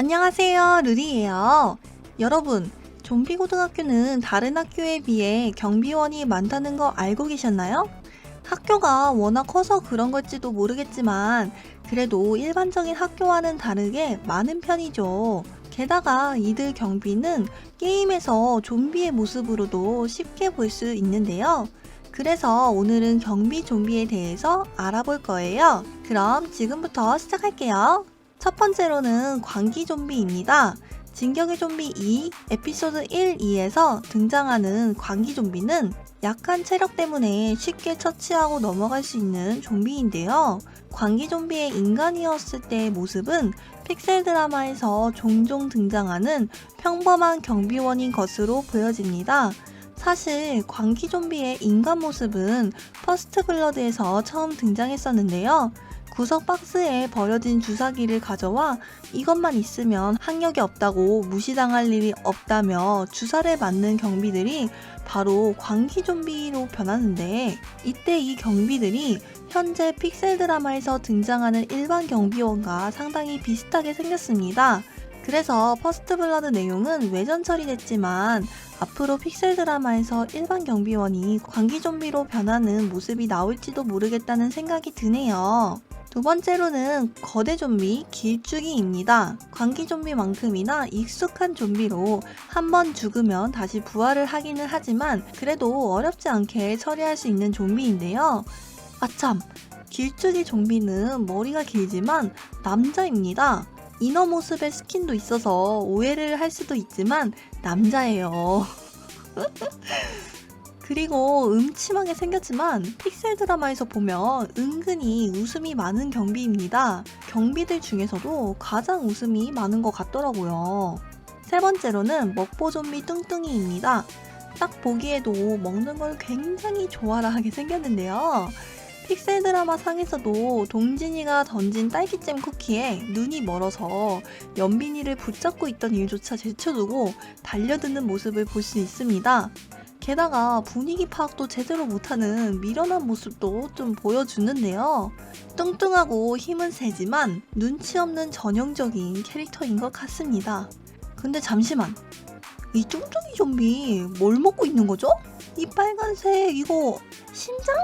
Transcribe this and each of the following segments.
안녕하세요, 루리예요. 여러분, 좀비 고등학교는 다른 학교에 비해 경비원이 많다는 거 알고 계셨나요? 학교가 워낙 커서 그런 걸지도 모르겠지만 그래도 일반적인 학교와는 다르게 많은 편이죠. 게다가 이들 경비는 게임에서 좀비의 모습으로도 쉽게 볼 수 있는데요. 그래서 오늘은 경비 좀비에 대해서 알아볼 거예요. 그럼 지금부터 시작할게요. 첫 번째로는 광기 좀비입니다. 진격의 좀비 2 에피소드 1, 2에서 등장하는 광기 좀비는 약한 체력 때문에 쉽게 처치하고 넘어갈 수 있는 좀비인데요. 광기 좀비의 인간이었을 때의 모습은 픽셀 드라마에서 종종 등장하는 평범한 경비원인 것으로 보여집니다. 사실 광기 좀비의 인간 모습은 퍼스트 블러드에서 처음 등장했었는데요. 구석 박스에 버려진 주사기를 가져와 이것만 있으면 학력이 없다고 무시당할 일이 없다며 주사를 맞는 경비들이 바로 광기 좀비로 변하는데 이때 이 경비들이 현재 픽셀 드라마에서 등장하는 일반 경비원과 상당히 비슷하게 생겼습니다. 그래서 퍼스트 블러드 내용은 외전 처리됐지만 앞으로 픽셀 드라마에서 일반 경비원이 광기 좀비로 변하는 모습이 나올지도 모르겠다는 생각이 드네요. 두 번째로는 거대 좀비 길쭉이입니다. 광기 좀비만큼이나 익숙한 좀비로 한 번 죽으면 다시 부활을 하기는 하지만 그래도 어렵지 않게 처리할 수 있는 좀비인데요. 아참, 길쭉이 좀비는 머리가 길지만 남자입니다. 이너 모습의 스킨도 있어서 오해를 할 수도 있지만 남자예요. 그리고 음침하게 생겼지만 픽셀 드라마에서 보면 은근히 웃음이 많은 경비입니다. 경비들 중에서도 가장 웃음이 많은 것 같더라고요. 세 번째로는 먹보 좀비 뚱뚱이입니다. 딱 보기에도 먹는 걸 굉장히 좋아라 하게 생겼는데요. 픽셀 드라마 상에서도 동진이가 던진 딸기잼 쿠키에 눈이 멀어서 연빈이를 붙잡고 있던 일조차 제쳐두고 달려드는 모습을 볼 수 있습니다. 게다가 분위기 파악도 제대로 못하는 미련한 모습도 좀 보여주는데요. 뚱뚱하고 힘은 세지만 눈치 없는 전형적인 캐릭터인 것 같습니다. 근데 잠시만. 이 뚱뚱이 좀비 뭘 먹고 있는 거죠? 이 빨간색 이거 심장?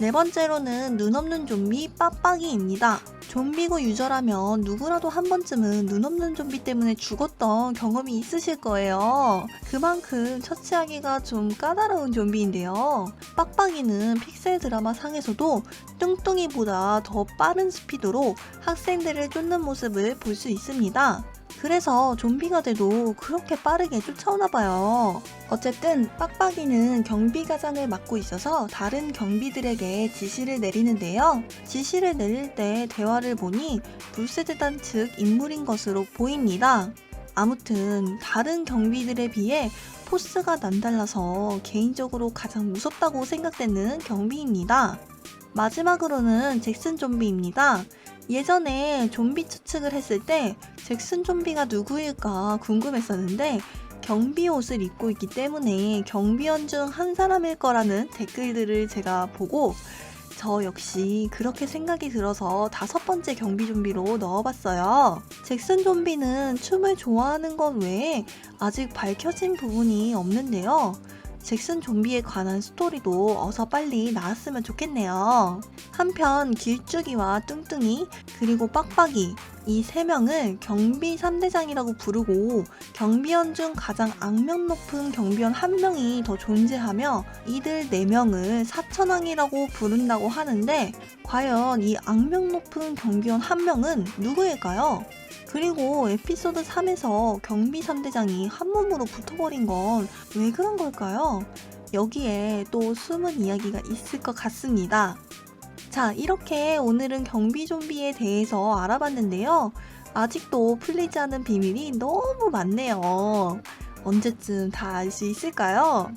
네 번째로는 눈 없는 좀비 빠빠기입니다. 좀비고 유저라면 누구라도 한 번쯤은 눈 없는 좀비 때문에 죽었던 경험이 있으실 거예요. 그만큼 처치하기가 좀 까다로운 좀비인데요. 빡빡이는 픽셀 드라마 상에서도 뚱뚱이보다 더 빠른 스피드로 학생들을 쫓는 모습을 볼 수 있습니다. 그래서 좀비가 돼도 그렇게 빠르게 쫓아오나 봐요. 어쨌든 빡빡이는 경비과장을 맡고 있어서 다른 경비들에게 지시를 내리는데요. 지시를 내릴 때 대화를 보니 불세대단 측 인물인 것으로 보입니다. 아무튼 다른 경비들에 비해 포스가 남달라서 개인적으로 가장 무섭다고 생각되는 경비입니다. 마지막으로는 잭슨 좀비입니다. 예전에 좀비 추측을 했을 때 잭슨 좀비가 누구일까 궁금했었는데 경비 옷을 입고 있기 때문에 경비원 중 한 사람일 거라는 댓글들을 제가 보고 저 역시 그렇게 생각이 들어서 다섯 번째 경비 좀비로 넣어봤어요. 잭슨 좀비는 춤을 좋아하는 것 외에 아직 밝혀진 부분이 없는데요. 잭슨 좀비에 관한 스토리도 어서 빨리 나왔으면 좋겠네요. 한편 길쭉이와 뚱뚱이 그리고 빡빡이 이 세 명을 경비 3대장이라고 부르고 경비원 중 가장 악명 높은 경비원 한 명이 더 존재하며 이들 네 명을 사천왕이라고 부른다고 하는데 과연 이 악명 높은 경비원 한 명은 누구일까요? 그리고 에피소드 3에서 경비 3대장이 한 몸으로 붙어버린 건 왜 그런 걸까요? 여기에 또 숨은 이야기가 있을 것 같습니다. 자, 이렇게 오늘은 경비 좀비에 대해서 알아봤는데요. 아직도 풀리지 않은 비밀이 너무 많네요. 언제쯤 다 알 수 있을까요?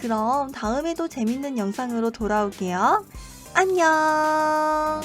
그럼 다음에도 재밌는 영상으로 돌아올게요. 안녕!